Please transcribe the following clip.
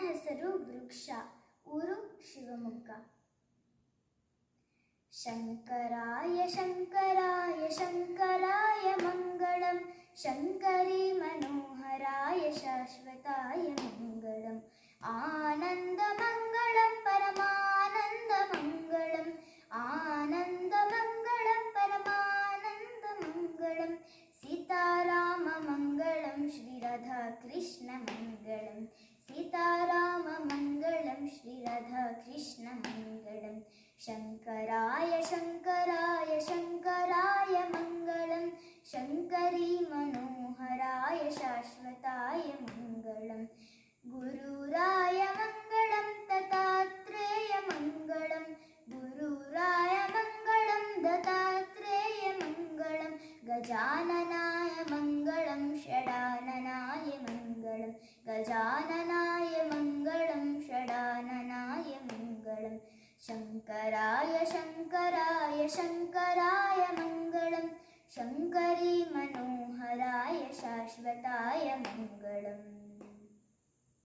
ನನ್ನ ಹೆಸರು ವೃಕ್ಷ ಊರು ಶಿವಮೊಗ್ಗ ಶಂಕರಾಯ ಶಂಕರಾಯ ಶಂಕರಾಯ ಮಂಗಳಂ ಶಂಕರಿ ಮನೋಹರಾಯ ಶಾಶ್ವತಾಯ ಮಂಗಳಂ ಆನಂದ ಮಂಗಳಂ ಪರಮಾನಂದ ಮಂಗಳಂ ಆನಂದ ಮಂಗಳಂ ಪರಮಾನಂದ ಮಂಗಳಂ ಸೀತಾರಾಮ ಮಂಗಳಂ ಶ್ರೀರಾಧಾ ಕೃಷ್ಣ ಮಂಗಳಂ कृष्णमङ्गलं शङ्कराय शङ्कराय शङ्कराय मङ्गलं शङ्करी मनोहराय शाश्वताय मङ्गलं गुरुराय मङ्गलं दत्तात्रेय मङ्गलं गुरुराय मङ्गलं दत्तात्रेय मङ्गलं गजाननाय मङ्गलं षडाननाय मङ्गलं गजाननाय मङ्गल शङ्कराय शङ्कराय शङ्कराय मङ्गलं शङ्करी मनोहराय शाश्वताय मङ्गलम्।